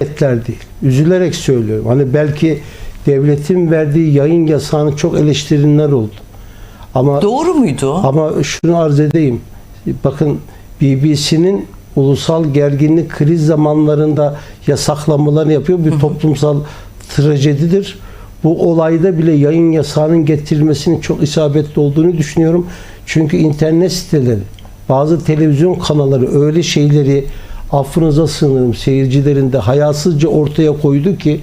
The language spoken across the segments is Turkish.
Etler değil. Üzülerek söylüyorum. Hani belki devletin verdiği yayın yasağını çok eleştirenler oldu. Ama Doğru muydu? ama şunu arz edeyim. Bakın BBC'nin ulusal gerginlik kriz zamanlarında yasaklamalarını yapıyor. Bir toplumsal trajedidir. Bu olayda bile yayın yasağının getirilmesinin çok isabetli olduğunu düşünüyorum. Çünkü internet siteleri, bazı televizyon kanalları öyle şeyleri affınıza sığınırım seyircilerin de hayasızca ortaya koydu ki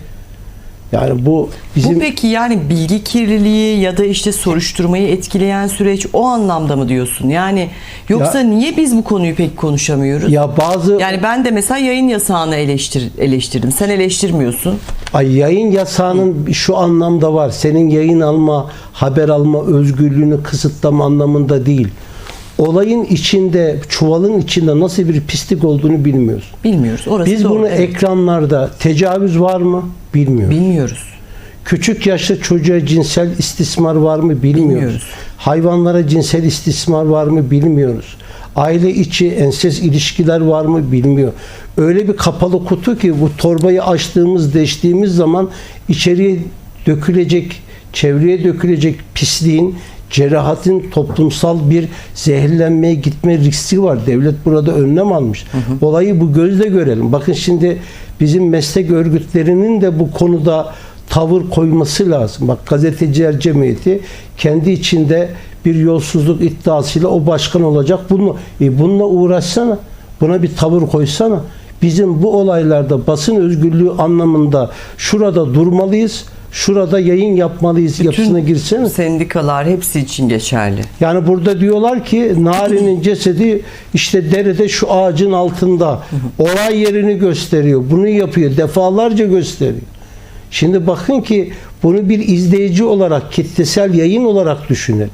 yani bu bizim Bu peki yani bilgi kirliliği ya da işte soruşturmayı etkileyen süreç o anlamda mı diyorsun? Yani yoksa Ya- niye biz bu konuyu pek konuşamıyoruz? ya bazı Yani ben de mesela yayın yasağını eleştir, eleştirdim. Sen eleştirmiyorsun. Ay yayın yasağının şu anlamda var. Senin yayın alma, haber alma özgürlüğünü kısıtlama anlamında değil. Olayın içinde, çuvalın içinde nasıl bir pislik olduğunu bilmiyoruz. Bilmiyoruz. Orası Biz doğru. bunu evet. ekranlarda tecavüz var mı? Bilmiyoruz. bilmiyoruz. Küçük yaşta çocuğa cinsel istismar var mı? Bilmiyoruz. Bilmiyoruz. Hayvanlara cinsel istismar var mı? Bilmiyoruz. Aile içi enses ilişkiler var mı? Bilmiyor. Öyle bir kapalı kutu ki bu torbayı açtığımız, deştiğimiz zaman içeriye dökülecek, çevreye dökülecek pisliğin, cerahatin toplumsal bir zehirlenmeye gitme riski var. Devlet burada önlem almış. Olayı bu gözle görelim. Bakın şimdi bizim meslek örgütlerinin de bu konuda tavır koyması lazım. Bak gazeteciler cemiyeti kendi içinde bir yolsuzluk iddiasıyla o başkan olacak. Bunu e bununla uğraşsana. Buna bir tavır koysana. Bizim bu olaylarda basın özgürlüğü anlamında şurada durmalıyız. Şurada yayın yapmalıyız yapısına girsene. Sendikalar hepsi için geçerli. Yani burada diyorlar ki Nari'nin cesedi işte derede şu ağacın altında. Olay yerini gösteriyor. Bunu yapıyor. Defalarca gösteriyor. Şimdi bakın ki bunu bir izleyici olarak, kitlesel yayın olarak düşünelim.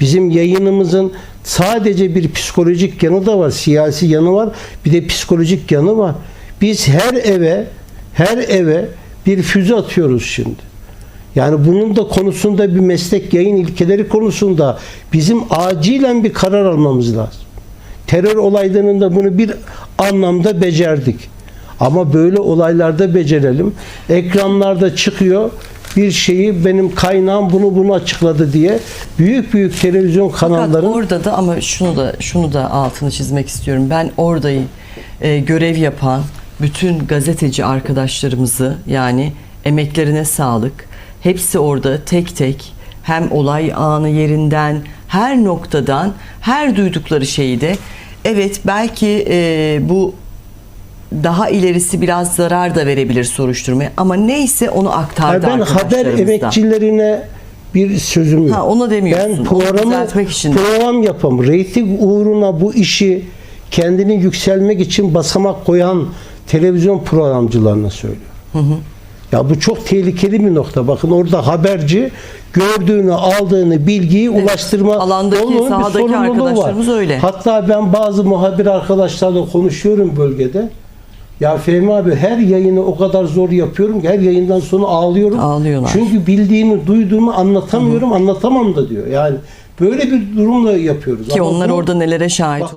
Bizim yayınımızın sadece bir psikolojik yanı da var, siyasi yanı var, bir de psikolojik yanı var. Biz her eve, her eve bir füze atıyoruz şimdi. Yani bunun da konusunda bir meslek yayın ilkeleri konusunda bizim acilen bir karar almamız lazım. Terör olaylarında bunu bir anlamda becerdik. Ama böyle olaylarda becerelim. Ekranlarda çıkıyor bir şeyi benim kaynağım bunu bunu açıkladı diye büyük büyük televizyon Fakat kanalların orada da ama şunu da şunu da altını çizmek istiyorum. Ben oradayı e, görev yapan bütün gazeteci arkadaşlarımızı yani emeklerine sağlık. Hepsi orada tek tek hem olay anı yerinden her noktadan her duydukları şeyi de evet belki e, bu daha ilerisi biraz zarar da verebilir soruşturmaya ama neyse onu aktardı ben haber emekçilerine bir sözüm yok. Ha, onu demiyorsun. Ben programı program yapam. Reyting uğruna bu işi kendini yükselmek için basamak koyan televizyon programcılarına söylüyorum. Ya bu çok tehlikeli bir nokta. Bakın orada haberci gördüğünü, aldığını, bilgiyi ulaştırma Alandaki, onun bir sorumluluğu arkadaşlarımız öyle. Hatta ben bazı muhabir arkadaşlarla konuşuyorum bölgede. Ya Fehmi abi her yayını o kadar zor yapıyorum ki her yayından sonra ağlıyorum. Ağlıyorlar. Çünkü bildiğimi, duyduğumu anlatamıyorum, anlatamam da diyor. Yani böyle bir durumla yapıyoruz. Ki Ama onlar bu- orada nelere şahit Bak,